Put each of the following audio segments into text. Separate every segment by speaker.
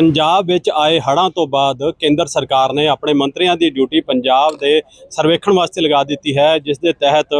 Speaker 1: ਪੰਜਾਬ ਵਿੱਚ ਆਏ ਹੜ੍ਹਾਂ ਤੋਂ ਬਾਅਦ ਕੇਂਦਰ ਸਰਕਾਰ ਨੇ ਆਪਣੇ ਮੰਤਰੀਆਂ ਦੀ ਡਿਊਟੀ ਪੰਜਾਬ ਦੇ ਸਰਵੇਖਣ ਵਾਸਤੇ ਲਗਾ ਦਿੱਤੀ ਹੈ, ਜਿਸ ਦੇ ਤਹਿਤ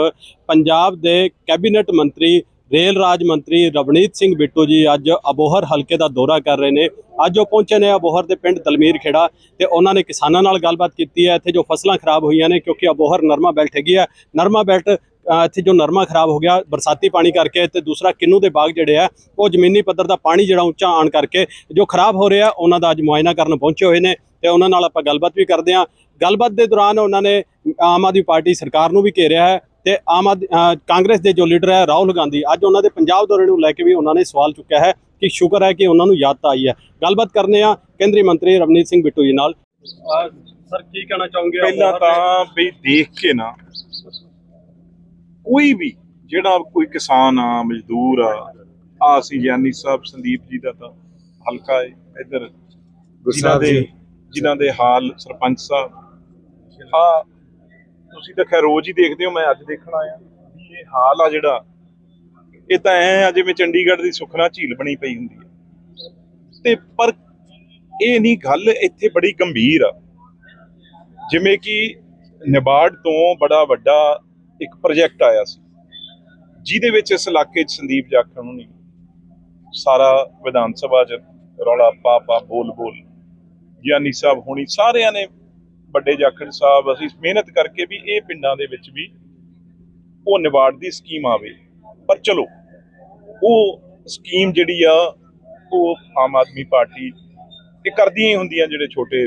Speaker 1: ਪੰਜਾਬ ਦੇ ਕੈਬਨਿਟ ਮੰਤਰੀ, ਰੇਲ ਰਾਜ ਮੰਤਰੀ ਰਵਨੀਤ ਸਿੰਘ ਬਿੱਟੂ ਜੀ ਅੱਜ ਅਬੋਹਰ ਹਲਕੇ ਦਾ ਦੌਰਾ ਕਰ ਰਹੇ ਨੇ। ਅੱਜ ਉਹ ਪਹੁੰਚੇ ਨੇ ਅਬੋਹਰ ਦੇ ਪਿੰਡ ਦਲਮੀਰ ਖੇੜਾ ਤੇ ਉਹਨਾਂ ਨੇ ਕਿਸਾਨਾਂ ਨਾਲ ਗੱਲਬਾਤ ਕੀਤੀ ਹੈ। ਇੱਥੇ ਜੋ ਫਸਲਾਂ ਖਰਾਬ ਹੋਈਆਂ ਨੇ, ਕਿਉਂਕਿ ਅਬੋਹਰ ਨਰਮਾ ਬੈਲਟ ਹੈਗੀ ਹੈ। ਨਰਮਾ ਬੈਲਟ ਇੱਥੇ ਜੋ ਨਰਮਾ ਖਰਾਬ ਹੋ ਗਿਆ ਬਰਸਾਤੀ ਪਾਣੀ ਕਰਕੇ ਤੇ ਦੂਸਰਾ ਕਿੰਨੂ ਦੇ ਬਾਗ ਜਿਹੜੇ ਆ ਉਹ ਜ਼ਮੀਨੀ ਪੱਧਰ ਦਾ ਪਾਣੀ ਜਿਹੜਾ ਉੱਚਾ ਆਣ ਕਰਕੇ ਜੋ ਖਰਾਬ ਹੋ ਰਿਹਾ ਉਹਨਾਂ ਦਾ ਅੱਜ ਮੁਆਇਨਾ ਕਰਨ ਪਹੁੰਚੇ ਹੋਏ ਨੇ ਤੇ ਉਹਨਾਂ ਨਾਲ ਆਪਾਂ ਗੱਲਬਾਤ ਵੀ ਕਰਦੇ ਹਾਂ। ਗੱਲਬਾਤ ਦੇ ਦੌਰਾਨ ਉਹਨਾਂ ਨੇ ਆਮ ਆਦਮੀ ਪਾਰਟੀ ਸਰਕਾਰ ਨੂੰ ਵੀ ਘੇਰਿਆ ਹੈ ਤੇ ਆਮ ਆਦ ਅ, ਕਾਂਗਰਸ ਦੇ ਜੋ ਲੀਡਰ ਹੈ ਰਾਹੁਲ ਗਾਂਧੀ ਅੱਜ ਉਹਨਾਂ ਦੇ ਪੰਜਾਬ ਦੌਰੇ ਨੂੰ ਲੈ ਕੇ ਵੀ ਉਹਨਾਂ ਨੇ ਸਵਾਲ ਚੁੱਕਿਆ ਹੈ ਕਿ ਸ਼ੁਕਰ ਹੈ ਕਿ ਉਹਨਾਂ ਨੂੰ ਯਾਦ ਤਾਂ ਆਈ ਹੈ। ਗੱਲਬਾਤ ਕਰਨੇ ਆ ਕੇਂਦਰੀ ਮੰਤਰੀ ਰਵਨੀਤ ਸਿੰਘ ਬਿੱਟੂ ਜੀ ਨਾਲ। ਸਰ ਕੀ ਕਹਿਣਾ ਚਾਹੋਗੇ?
Speaker 2: ਪਹਿਲਾਂ ਤਾਂ ਵੀ ਦੇਖ ਕੇ ਨਾ ਕੋਈ ਵੀ ਜਿਹੜਾ ਕੋਈ ਕਿਸਾਨ ਆ ਮਜ਼ਦੂਰ ਆ ਆ ਅਸੀਂ ਗਿਆਨੀ ਸਾਹਿਬ ਸੰਦੀਪ ਜੀ ਦਾ ਤਾਂ ਹਲਕਾ ਹੈ ਇੱਧਰ ਜਿਨ੍ਹਾਂ ਦੇ ਜਿਨ੍ਹਾਂ ਦੇ ਹਾਲ ਸਰਪੰਚ ਸਾਹਿਬ। ਆ ਤੁਸੀਂ ਤਾਂ ਖੈਰ ਰੋਜ਼ ਹੀ ਦੇਖਦੇ ਹੋ ਮੈਂ ਅੱਜ ਦੇਖਣ ਆਇਆ ਇਹ ਹਾਲ ਆ ਜਿਹੜਾ ਇਹ ਤਾਂ ਐ ਆ ਜਿਵੇਂ ਚੰਡੀਗੜ੍ਹ ਦੀ ਸੁਖਨਾ ਝੀਲ ਬਣੀ ਪਈ ਹੁੰਦੀ ਹੈ ਤੇ ਪਰ ਇਹ ਨਹੀਂ ਗੱਲ ਇੱਥੇ ਬੜੀ ਗੰਭੀਰ ਆ। ਜਿਵੇਂ ਕਿ ਨਿਬਾੜ ਤੋਂ ਬੜਾ ਵੱਡਾ ਇੱਕ ਪ੍ਰੋਜੈਕਟ ਆਇਆ ਸੀ ਜਿਹਦੇ ਵਿੱਚ ਇਸ ਇਲਾਕੇ 'ਚ ਸੰਦੀਪ ਜਾਖੜ ਨੂੰ ਨਹੀਂ ਸਾਰਾ ਵਿਧਾਨ ਸਭਾ 'ਚ ਰੌਲਾ ਪਾ ਪਾ ਬੋਲ ਬੋਲ ਗਿਆਨੀ ਸਾਹਿਬ ਹੋਣੀ ਸਾਰਿਆਂ ਨੇ ਵੱਡੇ ਜਾਖੜ ਸਾਹਿਬ ਅਸੀਂ ਮਿਹਨਤ ਕਰਕੇ ਵੀ ਇਹ ਪਿੰਡਾਂ ਦੇ ਵਿੱਚ ਵੀ ਉਹ ਨਿਬਾੜ ਦੀ ਸਕੀਮ ਆਵੇ। ਪਰ ਚਲੋ ਉਹ ਸਕੀਮ ਜਿਹੜੀ ਆ ਉਹ ਆਮ ਆਦਮੀ ਪਾਰਟੀ ਇਹ ਕਰਦੀਆਂ ਹੀ ਹੁੰਦੀਆਂ ਜਿਹੜੇ ਛੋਟੇ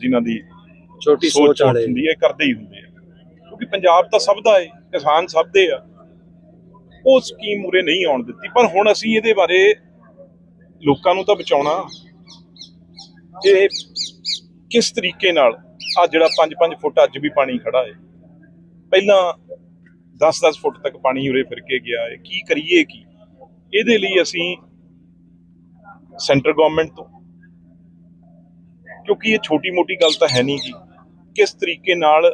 Speaker 2: ਜਿਨ੍ਹਾਂ ਦੀ
Speaker 3: ਛੋਟੀ
Speaker 2: ਸੋਚ ਹੁੰਦੀ ਹੈ ਕਰਦੇ ਹੀ ਹੁੰਦੇ ਆ ਪੰਜਾਬ ਤਾਂ ਸਭ ਦਾ ਹੈ ਕਿਸਾਨ ਸਭ ਦੇ ਆ। ਉਹ ਸਕੀਮ ਮੂਰੇ ਨਹੀਂ ਆਉਣ ਦਿੱਤੀ। ਪਰ ਹੁਣ ਅਸੀਂ ਇਹਦੇ ਬਾਰੇ ਲੋਕਾਂ ਨੂੰ ਤਾਂ ਬਚਾਉਣਾ। ਇਹ ਕਿਸ ਤਰੀਕੇ ਨਾਲ ਆ ਜਿਹੜਾ 5-5 ਫੁੱਟ ਅੱਜ ਵੀ ਪਾਣੀ ਖੜਾ ਹੈ ਪਹਿਲਾਂ 10-10 ਫੁੱਟ ਤੱਕ ਪਾਣੀ ਉਰੇ ਫਿਰ ਕੇ ਗਿਆ ਹੈ ਕੀ ਕਰੀਏ ਕੀ? ਇਹਦੇ ਲਈ ਅਸੀਂ ਸੈਂਟਰ ਗਵਰਨਮੈਂਟ ਤੋਂ, ਕਿਉਂਕਿ ਇਹ ਛੋਟੀ ਮੋਟੀ ਗੱਲ ਤਾਂ ਹੈ ਨਹੀਂ ਜੀ ਕਿਸ ਤਰੀਕੇ ਨਾਲ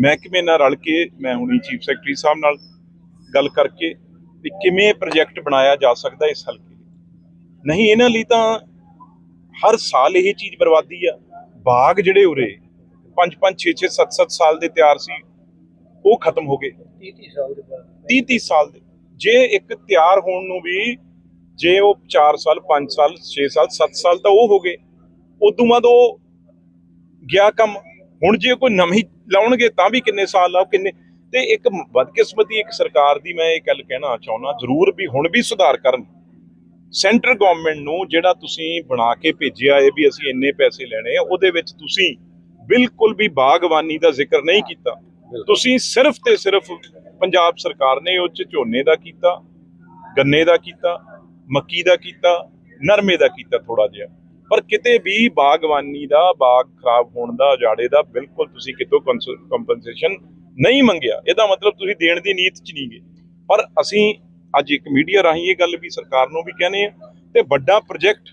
Speaker 2: ਮਹਿਕਮੇ ਨਾਲ ਰਲ ਕੇ ਮੈਂ ਹੁਣੀ ਚੀਫ ਸੈਕਟਰੀ ਸਾਹਿਬ ਨਾਲ ਗੱਲ ਕਰਕੇ ਵੀ ਕਿਵੇਂ ਪ੍ਰੋਜੈਕਟ ਬਣਾਇਆ ਜਾ ਸਕਦਾ ਇਸ ਹਲਕੇ ਲਈ। ਨਹੀਂ ਇਹਨਾਂ ਲਈ ਤਾਂ ਹਰ ਸਾਲ ਇਹ ਚੀਜ਼ ਬਰਬਾਦੀ ਆ। ਬਾਗ ਜਿਹੜੇ ਉਰੇ 5 5 6 6 7 7 ਸਾਲ ਦੇ ਤਿਆਰ ਸੀ ਉਹ ਖਤਮ ਹੋ ਗਏ।
Speaker 3: 30 ਸਾਲ ਦੇ ਬਾਅਦ।
Speaker 2: 30 30 ਸਾਲ ਦੇ। ਜੇ ਇੱਕ ਤਿਆਰ ਹੋਣ ਨੂੰ ਵੀ ਜੇ ਉਹ 4 ਸਾਲ 5 ਸਾਲ 6 ਸਾਲ 7 ਸਾਲ ਤਾਂ ਉਹ ਹੋ ਗਏ। ਉਦੋਂ ਬਾਅਦ ਉਹ ਗਿਆ ਕੰਮ। ਹੁਣ ਜੇ ਕੋਈ ਨਵੀਂ ਲਾਉਣਗੇ ਤਾਂ ਵੀ ਕਿੰਨੇ ਸਾਲ ਲਾਓ ਕਿੰਨੇ? ਤੇ ਇੱਕ ਬਦਕਿਸਮਤੀ ਇੱਕ ਸਰਕਾਰ ਦੀ ਮੈਂ ਇਹ ਗੱਲ ਕਹਿਣਾ ਚਾਹੁੰਦਾ ਜ਼ਰੂਰ ਵੀ ਹੁਣ ਵੀ ਸੁਧਾਰ ਕਰਨ। ਸੈਂਟਰ ਗਵਰਨਮੈਂਟ ਨੂੰ ਜਿਹੜਾ ਤੁਸੀਂ ਬਣਾ ਕੇ ਭੇਜਿਆ ਹੈ ਵੀ ਅਸੀਂ ਇੰਨੇ ਪੈਸੇ ਲੈਣੇ ਆ ਉਹਦੇ ਵਿੱਚ ਤੁਸੀਂ ਬਿਲਕੁਲ ਵੀ ਬਾਗਬਾਨੀ ਦਾ ਜ਼ਿਕਰ ਨਹੀਂ ਕੀਤਾ। ਤੁਸੀਂ ਸਿਰਫ ਤੇ ਸਿਰਫ ਪੰਜਾਬ ਸਰਕਾਰ ਨੇ ਉਹ 'ਚ ਝੋਨੇ ਦਾ ਕੀਤਾ ਗੰਨੇ ਦਾ ਕੀਤਾ ਮੱਕੀ ਦਾ ਕੀਤਾ ਨਰਮੇ ਦਾ ਕੀਤਾ ਥੋੜਾ ਜਿਹਾ। ਪਰ ਕਿਤੇ ਵੀ ਬਾਗਬਾਨੀ ਦਾ, ਬਾਗ ਖਰਾਬ ਹੋਣ ਦਾ, ਉਜਾੜੇ ਦਾ ਬਿਲਕੁਲ ਤੁਸੀਂ ਕਿਤੋਂ ਕੰਪਨਸੇਸ਼ਨ ਨਹੀਂ ਮੰਗਿਆ। ਇਹਦਾ ਮਤਲਬ ਤੁਸੀਂ ਦੇਣ ਦੀ ਨੀਤ 'ਚ ਨਹੀਂ ਗਏ। ਪਰ ਅਸੀਂ ਅੱਜ ਇੱਕ ਮੀਡੀਆ ਰਾਹੀਂ ਇਹ ਗੱਲ ਵੀ ਸਰਕਾਰ ਨੂੰ ਵੀ ਕਹਿੰਦੇ ਆ ਤੇ ਵੱਡਾ ਪ੍ਰੋਜੈਕਟ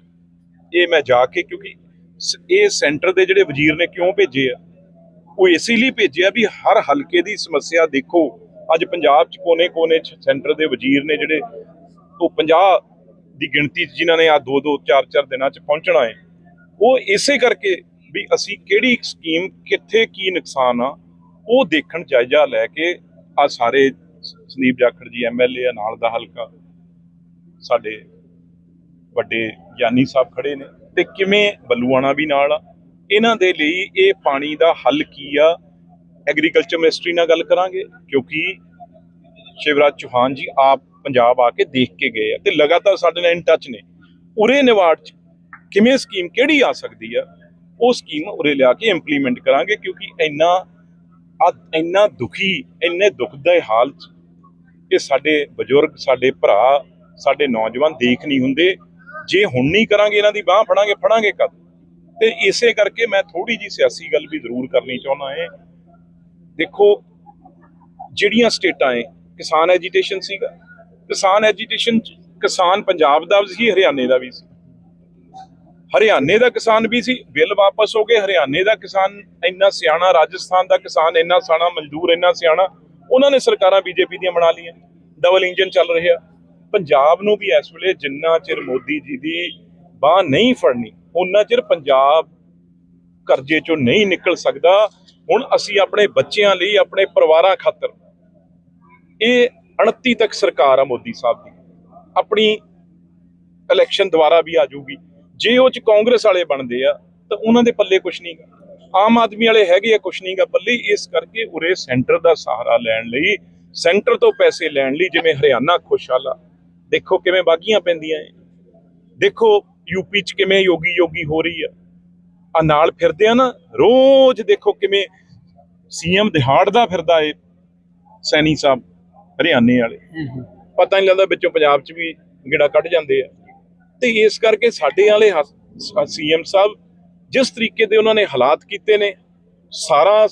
Speaker 2: ਇਹ ਮੈਂ ਜਾ ਕੇ ਕਿਉਂਕਿ ਸ- ਇਹ ਸੈਂਟਰ ਦੇ ਜਿਹੜੇ ਵਜ਼ੀਰ ਨੇ ਕਿਉਂ ਭੇਜੇ ਆ? ਉਹ ਇਸੇ ਲਈ ਭੇਜਿਆ ਵੀ ਹਰ ਹਲਕੇ ਦੀ ਸਮੱਸਿਆ ਦੇਖੋ। ਅੱਜ ਪੰਜਾਬ 'ਚ ਕੋਨੇ-ਕੋਨੇ 'ਚ ਸੈਂਟਰ ਦੇ ਵਜ਼ੀਰ ਨੇ ਜਿਹੜੇ ਉਹ 50 ਦੀ ਗਿਣਤੀ 'ਚ ਜਿਨ੍ਹਾਂ ਨੇ ਆ 2-2 4-4 ਦਿਨਾਂ 'ਚ ਪਹੁੰਚਣਾ ਹੈ ਉਹ ਇਸੇ ਕਰਕੇ ਵੀ ਅਸੀਂ ਕਿਹੜੀ ਸਕੀਮ ਕਿੱਥੇ ਕੀ ਨੁਕਸਾਨ ਆ, ਉਹ ਦੇਖਣ ਜਾਇਜ਼ਾ ਲੈ ਕੇ ਆ ਸਾਰੇ ਸੰਦੀਪ ਜਾਖੜ ਜੀ ਐਮਐਲਏ ਆ, ਨਾਲ ਦਾ ਹਲਕਾ, ਸਾਡੇ ਵੱਡੇ ਗਿਆਨੀ ਸਾਹਿਬ ਖੜੇ ਨੇ ਤੇ ਕਿਵੇਂ ਬੱਲੂਆਣਾ ਵੀ ਨਾਲ ਆ, ਇਹਨਾਂ ਦੇ ਲਈ ਇਹ ਪਾਣੀ ਦਾ ਹੱਲ ਕੀ ਆ, ਐਗਰੀਕਲਚਰ ਮਿਨਿਸਟਰੀ ਨਾਲ ਗੱਲ ਕਰਾਂਗੇ, ਕਿਉਂਕਿ ਸ਼ਿਵਰਾਜ ਚੌਹਾਨ ਜੀ ਆਪ ਪੰਜਾਬ ਆ ਕੇ ਦੇਖ ਕੇ ਗਏ ਆ ਤੇ ਲਗਾਤਾਰ ਸਾਡੇ ਨਾਲ ਇਨ ਟੱਚ ਨੇ। ਉਰੇ ਨਿਵਾੜ ਚ ਕਿਵੇਂ ਸਕੀਮ ਕਿਹੜੀ ਆ ਸਕਦੀ ਆ, ਉਹ ਸਕੀਮ ਉਰੇ ਲਿਆ ਕੇ ਇੰਪਲੀਮੈਂਟ ਕਰਾਂਗੇ ਕਿਉਂਕਿ ਇੰਨਾ ਆ ਇੰਨਾ ਦੁਖੀ, ਇੰਨੇ ਦੁਖਦਾਈ ਹਾਲ ਚ ਇਹ ਸਾਡੇ ਬਜ਼ੁਰਗ, ਸਾਡੇ ਭਰਾ, ਸਾਡੇ ਨੌਜਵਾਨ ਦੇਖ ਨਹੀਂ ਹੁੰਦੇ। ਜੇ ਹੁਣ ਨਹੀਂ ਕਰਾਂਗੇ, ਇਹਨਾਂ ਦੀ ਬਾਹ ਫੜਾਂਗੇ ਫੜਾਂਗੇ ਕਦ? ਤੇ ਇਸੇ ਕਰਕੇ ਮੈਂ ਥੋੜੀ ਜੀ ਸਿਆਸੀ ਗੱਲ ਵੀ ਜ਼ਰੂਰ ਕਰਨੀ ਚਾਹੁੰਦਾ ਹਾਂ। ਦੇਖੋ, ਜਿਹੜੀਆਂ ਸਟੇਟਾਂ ਹੈ ਕਿਸਾਨ ਐਜੀਟੇਸ਼ਨ ਸੀਗਾ ਕਿਸਾਨ ਐਜੀਟੇਸ਼ਨ ਕਿਸਾਨ ਪੰਜਾਬ ਦਾ ਵੀ ਸੀ, ਹਰਿਆਣੇ ਦਾ ਵੀ ਸੀ। ਹਰਿਆਣੇ ਦਾ ਕਿਸਾਨ ਵੀ ਸੀ, ਬਿੱਲ ਵਾਪਸ ਹੋ ਗਏ, ਹਰਿਆਣੇ ਦਾ ਕਿਸਾਨ ਇੰਨਾ ਸਿਆਣਾ, ਰਾਜਸਥਾਨ ਦਾ ਕਿਸਾਨ ਇੰਨਾ ਸਿਆਣਾ, ਮਜ਼ਦੂਰ ਇੰਨਾ ਸਿਆਣਾ, ਉਹਨਾਂ ਨੇ ਸਰਕਾਰਾਂ ਬੀਜੇਪੀ ਦੀਆਂ ਬਣਾ ਲਈਆਂ ਡਬਲ ਇੰਜਨ ਚੱਲ ਰਿਹਾ। ਪੰਜਾਬ ਨੂੰ ਵੀ ਇਸ ਵੇਲੇ ਜਿੰਨਾ ਚਿਰ ਮੋਦੀ ਜੀ ਦੀ ਬਾਹ ਨਹੀਂ ਫੜਨੀ ਉਹਨਾਂ ਚਿਰ ਪੰਜਾਬ ਕਰਜ਼ੇ ਚੋਂ ਨਹੀਂ ਨਿਕਲ ਸਕਦਾ। ਹੁਣ ਅਸੀਂ ਆਪਣੇ ਬੱਚਿਆਂ ਲਈ, ਆਪਣੇ ਪਰਿਵਾਰਾਂ ਖਾਤਰ ਇਹ 29 ਤੱਕ ਸਰਕਾਰ ਆ ਮੋਦੀ ਸਾਹਿਬ ਦੀ। ਆਪਣੀ ਇਲੈਕਸ਼ਨ ਦੁਆਰਾ ਵੀ ਆ ਜਾਊਗੀ। ਜੇ ਉਹ ਚ ਕਾਂਗਰਸ ਵਾਲੇ ਬਣਦੇ ਆ, ਤਾਂ ਉਹਨਾਂ ਦੇ ਪੱਲੇ ਕੁਝ ਨਹੀਂਗਾ ਆਮ ਆਦਮੀ ਵਾਲੇ ਹੈਗੇ ਆ ਕੁਝ ਨਹੀਂਗਾ ਪੱਲੇ। ਇਸ ਕਰਕੇ ਉਰੇ ਸੈਂਟਰ ਦਾ ਸਹਾਰਾ ਲੈਣ ਲਈ, ਸੈਂਟਰ ਤੋਂ ਪੈਸੇ ਲੈਣ ਲਈ ਜਿਵੇਂ ਹਰਿਆਣਾ ਖੁਸ਼ਹਾਲਾ, ਦੇਖੋ ਕਿਵੇਂ ਬਾਗੀਆਂ ਪੈਂਦੀਆਂ ਐ ਦੇਖੋ ਯੂਪੀ ਚ ਕਿਵੇਂ ਯੋਗੀ ਯੋਗੀ ਹੋ ਰਹੀ ਆ। ਆ ਨਾਲ ਫਿਰਦੇ ਆ ਨਾ, ਰੋਜ਼ ਦੇਖੋ ਕਿਵੇਂ ਸੀਐਮ ਦਿਹਾੜਦਾ ਫਿਰਦਾ ਏ, ਸੈਣੀ ਸਾਹਿਬ। ਹਰਿਆਣੇ ਵਾਲੇ। ਪਤਾ ਨਹੀਂ ਲੱਗਦਾ ਵਿੱਚੋਂ ਪੰਜਾਬ ਚ ਵੀ ਗੇੜਾ ਕੱਢ ਜਾਂਦੇ ਆ। ਤੇ ਇਸ ਕਰਕੇ ਸਾਡੇ ਵਾਲੇ ਸੀਐਮ ਸਾਹਿਬ ਜਿਸ ਤਰੀਕੇ ਦੇ ਉਹਨਾਂ ਨੇ ਹਾਲਾਤ ਕੀਤੇ ਨੇ ਸਾਰਾ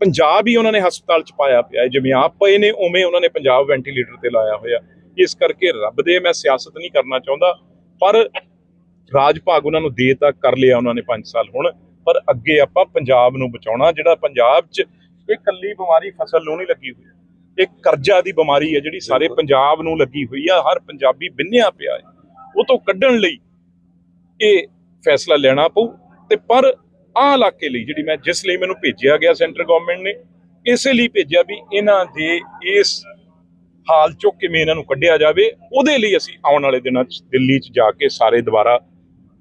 Speaker 2: ਪੰਜਾਬ ਹੀ ਉਹਨਾਂ ਨੇ ਹਸਪਤਾਲ ਚ ਪਾਇਆ ਪਿਆ। ਜਿਵੇਂ ਆਪ ਪਏ ਨੇ ਉਵੇਂ ਉਹਨਾਂ ਨੇ ਪੰਜਾਬ ਵੈਂਟੀਲੇਟਰ ਤੇ ਲਾਇਆ ਹੋਇਆ। ਇਸ ਕਰਕੇ ਰੱਬ ਦੇ ਮੈਂ ਸਿਆਸਤ ਨਹੀਂ ਕਰਨਾ ਚਾਹੁੰਦਾ ਪਰ ਰਾਜ ਭਾਗ ਉਹਨਾਂ ਨੂੰ ਦੇ ਤਾਂ ਕਰ ਲਿਆ ਉਹਨਾਂ ਨੇ 5 ਸਾਲ ਹੁਣ ਪਰ ਅੱਗੇ ਆਪਾਂ ਪੰਜਾਬ ਨੂੰ ਬਚਾਉਣਾ ਜਿਹੜਾ ਪੰਜਾਬ 'ਚ ਇਹ ਕੱਲੀ ਬਿਮਾਰੀ ਫਸਲ ਨੂੰ ਨਹੀਂ ਲੱਗੀ ਹੋਈ। ਇਹ ਕਰਜ਼ਾ ਦੀ ਬਿਮਾਰੀ ਹੈ ਜਿਹੜੀ ਸਾਰੇ ਪੰਜਾਬ ਨੂੰ ਲੱਗੀ ਹੋਈ ਆ ਹਰ ਪੰਜਾਬੀ ਬਿੰਨਿਆ ਪਿਆ ਹੈ। ਉਹ ਤੋਂ ਕੱਢਣ ਲਈ ਇਹ ਫੈਸਲਾ ਲੈਣਾ ਪਊ ਤੇ ਪਰ ਆਹ ਇਲਾਕੇ ਲਈ ਜਿਹੜੀ ਮੈਂ ਜਿਸ ਲਈ ਮੈਨੂੰ ਭੇਜਿਆ ਗਿਆ ਸੈਂਟਰ ਗਵਰਨਮੈਂਟ ਨੇ ਇਸੇ ਲਈ ਭੇਜਿਆ ਵੀ ਇਹਨਾਂ ਦੇ ਇਸ ਹਾਲ ਚੋਂ ਕਿਵੇਂ ਇਹਨਾਂ ਨੂੰ ਕੱਢਿਆ ਜਾਵੇ ਉਹਦੇ ਲਈ ਅਸੀਂ ਆਉਣ ਵਾਲੇ ਦਿਨਾਂ 'ਚ ਦਿੱਲੀ 'ਚ ਜਾ ਕੇ ਸਾਰੇ ਦੁਬਾਰਾ